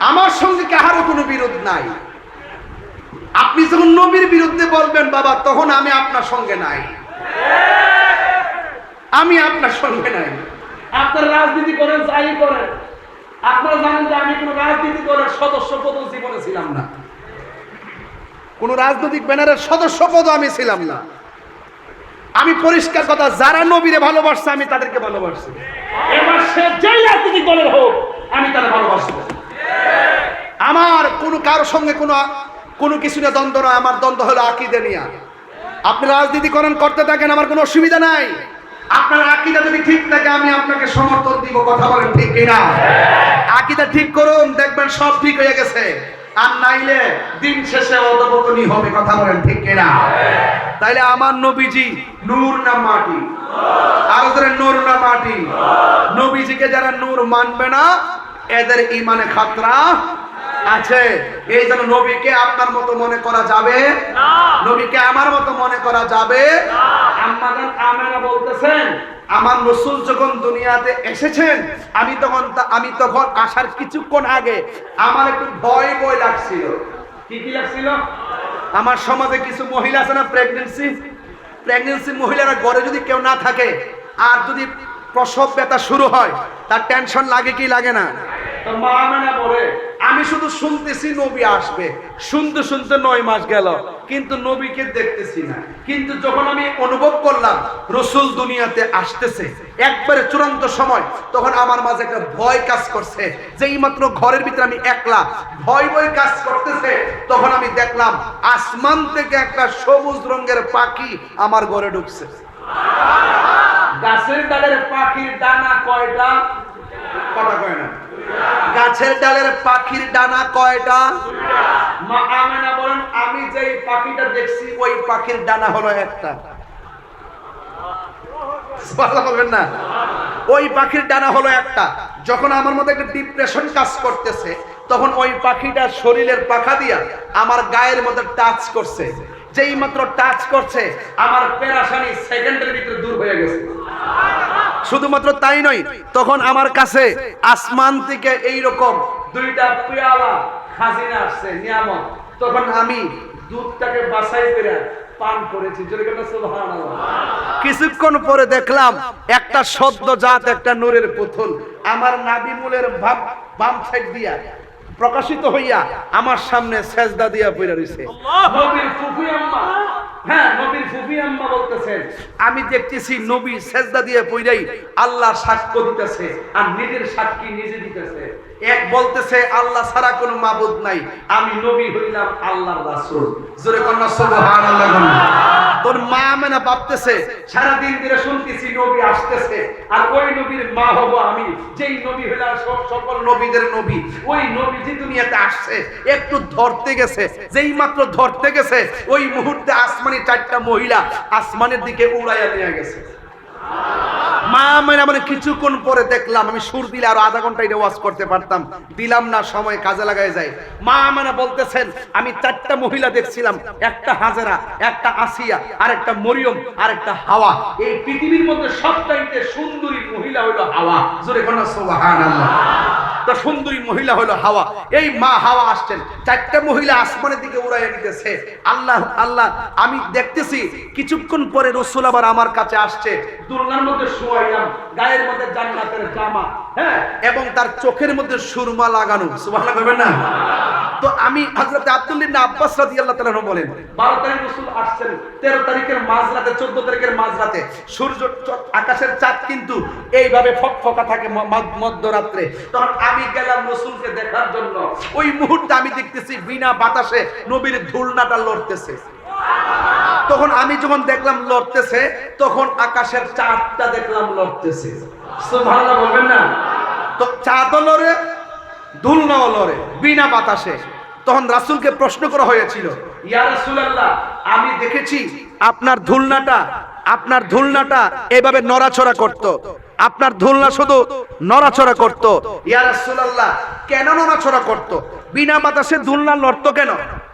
আমার সঙ্গে কাহারও কোনো বিরোধ নাই। আপনি যখন নবীর বিরুদ্ধে বলবেন বাবা তখন আমি আপনার সঙ্গে নাই। আমি আপনার সঙ্গে নাই। আপনার রাজনীতি করেন যাই করেন। আপনারা জানেন যে আমি কোনো রাজনীতি দলের সদস্য পদ জীবনে ছিলাম না। কোন রাজনৈতিক ব্যানারের সদস্য পদ আমি ছিলাম না। আমি পরিষ্কার কথা যারা নবীরে ভালোবাসছে আমি তাদেরকে ভালোবাসছি এবার সে যেই রাজনৈতিক দলের হোক আমি তারা ভালোবাসবো আমার কোনো কারোর সঙ্গে কোনো কোনো কিছু নিয়ে দ্বন্দ্ব নয়, আমার দ্বন্দ্ব হলো আকিদে নিয়ে। আপনি রাজনীতি করেন, করতে থাকেন, আমার কোনো অসুবিধা নাই। আপনার আকিদা যদি ঠিক থাকে, আমি আপনাকে সমর্থন দিব, কথা বলেন ঠিক কিনা? আকিদা ঠিক করুন, দেখবেন সব ঠিক হয়ে গেছে। আর নাইলে দিন শেষে অধপতনই হবে, কথা বলেন ঠিক কিনা? তাইলে আমার নবীজি নূর না মাটি? আর ওদের নূর না মাটি? নবীজিকে যারা নূর মানবে না, এদের ইমানে খাতরা আছে। এই জন্য নবীকে আপনার মতো মনে করা যাবে? নবীকে আমার মতো মনে করা যাবে? আম্মাজান আমেনা বলতেছেন আমার রসুল যখন দুনিয়াতে এসেছেন আমি তখন আমি তখন আসার কিছুক্ষণ আগে আমার একটু ভয় ভয় লাগছিল। কি কি লাগছিল? আমার সমাজে কিছু মহিলা আছে না প্রেগনেন্সি প্রেগনেন্সি মহিলারা ঘরে যদি কেউ না থাকে আর যদি প্রসব ব্যথা শুরু হয় তার টেনশন লাগে কি লাগে না? তো মা আমেনা বলে আমি শুধু শুনতেছি নবী আসবে। শুনতে শুনতে নয় মাস গেল কিন্তু নবীকে দেখতেছি না। কিন্তু যখন আমি অনুভব করলাম রসুল দুনিয়াতে আসতেছে একবারে চূড়ান্ত সময় তখন আমার মাঝে একটা ভয় কাজ করছে যে এই মাত্র ঘরের ভিতরে আমি একলা ভয় ভয় কাজ করতেছে তখন আমি দেখলাম আসমান থেকে একটা সবুজ রঙের পাখি আমার ঘরে ঢুকছে। গাছের ডালের পাখির ডানা কয়টা? কথা কয় না? গাছের ডালের পাখির ডানা কয়টা? মা আমেনা বলেন আমি যে পাখিটা দেখছি ওই পাখির ডানা হলো একটা। সুবহানাল্লাহ বলবেন না? ওই পাখির ডানা হলো একটা। যখন আমার মধ্যে একটা ডিপ্রেশন কাজ করতেছে তখন ওই পাখিটা শরীরের পাখা দিয়া আমার গায়ের মধ্যে টাচ করছে। যেই মাত্র টাচ করছে আমার পেরাশানি সেকেন্ডের ভিতরে দূর হয়ে গেছে। শুধুমাত্র তাই নয় তখন আমার কাছে আসমান থেকে এই রকম দুইটা পেয়ালা খাজিনা আসছে নিয়ামত। তখন আমি দুধটাকে বাছাই করে পান করেছি। কিছুক্ষণ পরে দেখলাম একটা সদ্য জাত একটা নূরের পুতুল। আমার নাবি মূলের ভাব বাম সাইড দিয়া প্রকাশিত হইয়া আমার সামনে সেজদা দিয়া পড়ে রইছে। নবীর ফুফি আম্মা হ্যাঁ আমি দেখতেছি নবী সেজদা দিয়ে পইরাই আল্লাহ সাক্ষ্য দিতেছে আর নিজের সাক্ষী নিজে দিতেছে। এক বলতেছে, আল্লাহ ছাড়া কোনো মাবুদ নাই। আমি নবী হইলাম আল্লাহর রাসূল। জোরে কন্যা, সুবহানাল্লাহ তোর মা মেনা ভাবতেছে, সারাদিন ধরে শুনতেছি নবী আসতেছে, আর ওই নবীর মা হব আমি। যেই নবী হইলাম সব সকল নবীদের নবী। ওই নবী যে দুনিয়াতে আসছে, একটু ধরতে গেছে, যেই মাত্র ধরতে গেছে, ওই মুহূর্তে আসমানি চারটা মহিলা আসমানের দিকে উড়াইয়া নিয়ে গেছে। মা মানে কিছুক্ষণ পরে দেখলাম, আমি সুর দিলে আরও আধা ঘণ্টা এটা ওয়াজ করতে পারতাম। দিলাম না, সময় কাজে লাগায় যায়। মা মানে বলতেছেন, আমি চারটা মহিলা দেখছিলাম, একটা হাজারা, একটা আসিয়া আর একটা মরিয়ম আর একটা হাওয়া। এই পৃথিবীর মধ্যে সবচাইতে সুন্দরী মহিলা হইল হাওয়া। জোরে কোন সুবহানাল্লাহ। তো সুন্দরী মহিলা হলো হাওয়া। এই মা হাওয়া আসছেন। চারটা মহিলা আসমানের দিকে উড়াইয়া নিতেছে আল্লাহ আল্লাহ, আমি দেখতেছি, কিছুক্ষণ পরে রসুল আবার আমার কাছে আসছে। দুলনার মধ্যে শোয়াইলাম, গায়ের মধ্যে জান্নাতের জামা হ্যাঁ? এবং তার চোখের মধ্যে সুরমা লাগানো। সুবহানাল্লাহ না? তো আমি হযরত আব্দুল্লাহ ইবনে আব্বাস রাদিয়াল্লাহু তাআলা বলেন, বারো তারিখ রসুল আসছেন, তেরো তারিখের মাঝরাতে, চোদ্দ তারিখের মাঝরাতে, সূর্য আকাশের চাঁদ কিন্তু এইভাবে ফকফকা থাকে মধ্যরাত্রে। তখন আমি গেলাম রসুলকে দেখার জন্য। ওই মুহূর্তে আমি দেখতেছি বিনা বাতাসে নবীর ধুলনাটা লড়তেছে। তখন আমি যখন দেখলাম লড়তেছে, তখন আকাশের চাঁদটা দেখলাম লড়তেছে। সুবহানাল্লাহ বলবেন না? তো চাঁদও লড়ে ধুলনাও লড়ে, বিনা বাতাসে। তখন রাসূলকে প্রশ্ন করা হয়েছিল, ইয়া রাসূলুল্লাহ, আমি দেখেছি আপনার ধুলনাটা আপনার ধুলনাটা এইভাবে নড়াচড়া করত। আপনার ধুলনা শুধু নড়াচড়া করত। ইয়া রাসূলুল্লাহ, কেন নড়াচড়া করত? বিনা বাতাসে ধুলনা লড়তো কেন?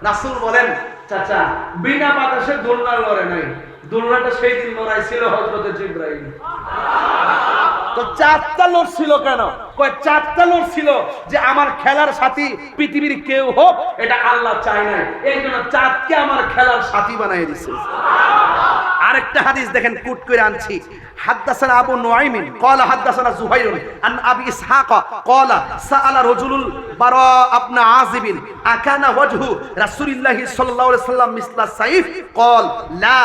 রাসূল বলেন, চাচা, বিনা বাতাসে দোলনা লড়ে নাই। দোলনাটা সেই দিন লড়াই ছিল হজরত তো চারটা লোক ছিল কেন? চারটা লোক ছিল যে আমার খেলার সাথী পৃথিবীর কেউ হোক, এটা আল্লাহ চায় নাই। এই জন্য চাঁদকে আমার খেলার সাথী বানাই দিছে। আরেকটা হাদিস দেখেন, কুট করে আনছি। হাদাসান আবু নুআইমিন, ক্বালা হাদ্দাসানা যুহাইরুন আন আবি ইসহাক, ক্বালা সাআলা রাজুলুল বারা ইবনে আযিবিন, আকানা ওয়াজহু রাসূলুল্লাহি সাল্লাল্লাহু আলাইহি সাল্লাম মিসলা সাইফ, ক্বাল লা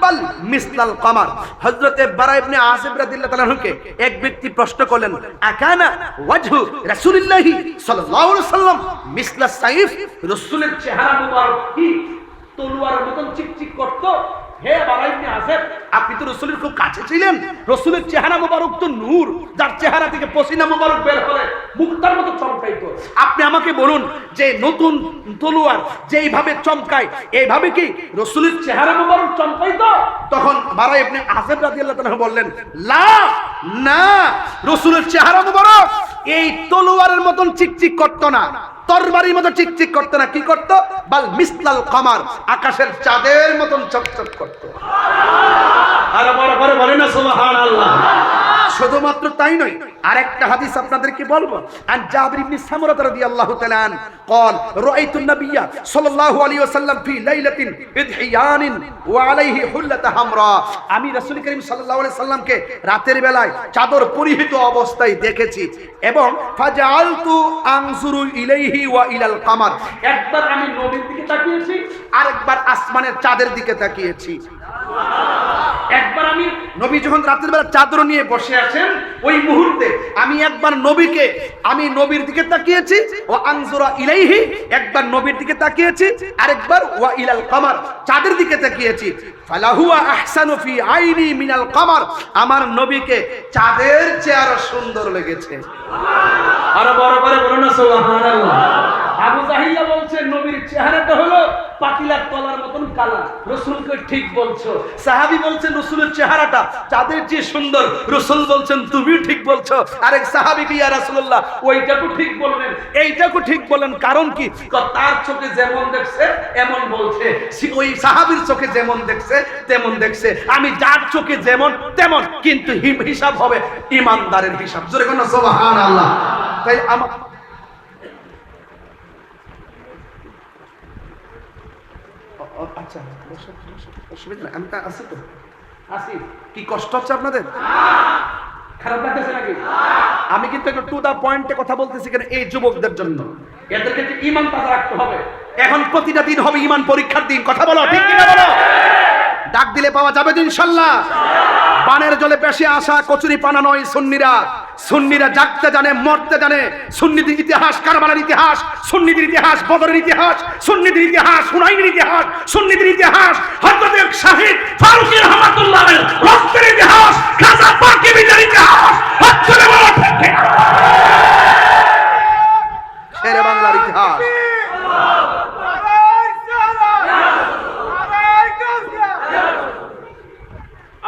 বাল মিসলাল কমার। হযরতে বারা ইবনে আযিব রাদিয়াল্লাহু তাআলাকে এক ব্যক্তি প্রশ্ন করলেন, আকানা ওয়াজহু রাসূলুল্লাহি সাল্লাল্লাহু আলাইহি সাল্লাম মিসলা সাইফ, রাসূলের চেহারা মুবারক কি? তলোয়ার মতন চিকচিক করত? হে বারাইবনে আসেফ, আপনি তো রসুলের খুব কাছে ছিলেন। রসুলের চেহারা মোবারক তো নূর, যার চেহারা থেকে পসিনা মোবারক বের হলে মুক্তার মতো চমকাইতো। আপনি আমাকে বলুন যে নতুন তলোয়ার যেইভাবে চমকায়, এইভাবে কি রসুলের চেহারা মুবারক চমকাইতো? তখন বারাই আপনি আসেফ রাদিয়াল্লাহু তাআলা বললেন, লা, না, রসুলের চেহারা মোবারক এই তলোয়ারের মতন চিকচিক করতো না। তরবারির মতো চিকচিক করতো না, কি করতো? বাল মিসলাল কামার, আকাশের চাঁদের মতন চকচক করতো। আর বড় করে বলে না, সুবহানাল্লাহ। শুধুমাত্র তাই নয় আরেকটা হাদিস আপনাদেরকে বলবো আন জাবির ইবনে সামরা রাদিয়াল্লাহু তাআলা আন قال رايت النبي صلى الله عليه وسلم في ليله اذحيان وعليه حله حمراء আমি রাসূল করিম সাল্লাল্লাহু আলাইহি সাল্লামকে রাতের বেলায় চাদর পরিহিত অবস্থায় দেখেছি এবং ফাজআলতু আনজুরু ইলাইহি ওয়া ইলাল কামার একবার আমি নবীর দিকে তাকিয়েছি আরেকবার আসমানের চাঁদের দিকে তাকিয়েছি একবার আমি নবী যখন রাতের বেলা চাদর নিয়ে বসে আছেন, ওই মুহূর্তে আমি একবার নবীকে, আমি নবীর দিকে তাকিয়েছি ও আনজুরা ইলাইহি, একবার নবীর দিকে তাকিয়েছি, আরেকবার ওয়া ইলাল কামার, চাঁদের দিকে তাকিয়েছি। ফালাহুয়া আহসানু ফি আইনি মিনাল কামার, আমার নবীকে চাঁদের চেয়ে আরও সুন্দর লেগেছে। আর বড় করে বলো না, সুবহানাল্লাহ আবু জাহিল্লা বলছে নবীর চেহারাটা হলো পাতিলার তলার মতন কালা। রসুলকে ঠিক বলছো। সাহাবি বলছেন, রসুলের চেহারাটা চাঁদের চেয়ে সুন্দর। রসুল বলছেন তুমি ঠিক বলছো। আরেক সাহাবি কি, ইয়া রাসূলুল্লাহ, ওইটাকে ঠিক বললেন। এইটাকে ঠিক বলেন কারণ কি? তার চোখে যেমন দেখছে, এমন বলছে। ওই সাহাবির চোখে যেমন দেখছে, তেমন দেখছে। আমি যার চোখে যেমন, তেমন। কিন্তু হিসাব হবে ইমানদারের হিসাব। জোরে কোন সুবহান আল্লাহ তাই আমার ও- ও, আচ্ছা অসুবিধা আমি তা তো। কি কষ্ট হচ্ছে আপনাদের? খারাপ লাগতেছে নাকি? আমি কিন্তু একটু টু দা পয়েন্টে কথা বলতেছি কেন, এই যুবকদের জন্য। এদের কিন্তু ইমান তাজা রাখতে হবে। এখন প্রতিটা দিন হবে ইমান পরীক্ষার দিন, কথা বলো, ঠিক বলো? ডাক দিলে পাওয়া যাবে তো ইনশাল্লাহ। পানের জলে পেশে আসা কচুরি পানা নয় সুন্নিরা। সুন্নিরা জাগতে জানে, মরতে জানে। সুন্নিদের ইতিহাস, কারবালার ইতিহাস, সুন্নিদের ইতিহাস, বদরের ইতিহাস, সুন্নিদের ইতিহাস, হুনাইনের ইতিহাস, সুন্নিদের ইতিহাস, হযরত শাহিদ ফারুক রহমাতুল্লাহ রক্তের ইতিহাস খাজা পাকিবিদের ইতিহাস, হচ্ছে বলো ঠিক কিনা? শেরে বাংলার ইতিহাস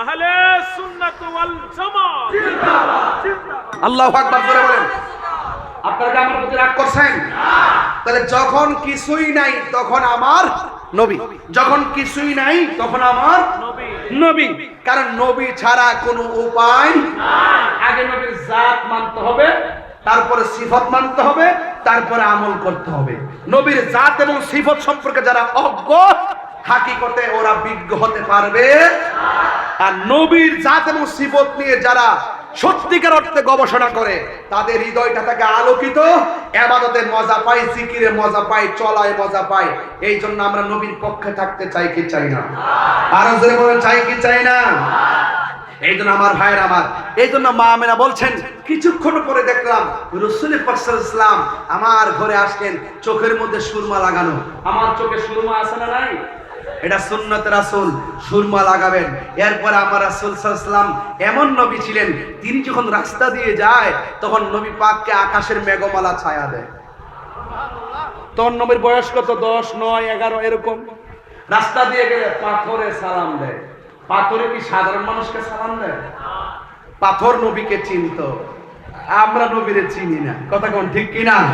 আহলে সুন্নাত ওয়াল জামাত আল্লাহ আকবার জোরে বলেন। আপনারা কি আমার প্রতি রাগ করছেন? তাহলে যখন কিছুই নাই, তখন আমার নবী। যখন কিছুই নাই, তখন আমার নবী। কারণ নবী ছাড়া কোনো উপায় আগে নবীর জাত মানতে হবে, তারপরে সিফত মানতে হবে, তারপরে আমল করতে হবে। নবীর জাত এবং সিফত সম্পর্কে যারা অজ্ঞ, হাকিকতে ওরা বিজ্ঞ হতে পারবে। আর নবীর জাত এবং সিফত নিয়ে যারা সত্যিকার অর্থে গবেষণা করে তাদের হৃদয়টা থাকে আলোকিত এবাদতে মজা পায় জিকিরে মজা পায় চলায় মজা পায় এই জন্য আমরা নবীর পক্ষে থাকতে চাই কি চাই না? আরও জোরে বলেন, চাই কি চাই না? এই জন্য আমার ভাইয়ের আমার, এই জন্য মা আমেনা বলছেন, কিছুক্ষণ পরে দেখলাম রসুল ইসলাম আমার ঘরে আসলেন, চোখের মধ্যে সুরমা লাগানো। আমার চোখে সুরমা আছে না নাই? এটা সুন্নত রাসুল, সুরমা লাগাবেন। এরপরে আমার রাসুল সাল্লাম এমন নবী ছিলেন, তিনি যখন রাস্তা দিয়ে যায়, তখন নবী পাককে আকাশের মেঘমালা ছায়া দেয়। তখন নবীর বয়স কত? দশ, নয়, এগারো, এরকম। রাস্তা দিয়ে গেলে পাথরে সালাম দেয়। পাথরে কি সাধারণ মানুষকে সালাম দেয়? পাথর নবীকে চিনত। আমরা নবীরে চিনি না। কথা কোন ঠিক কিনা?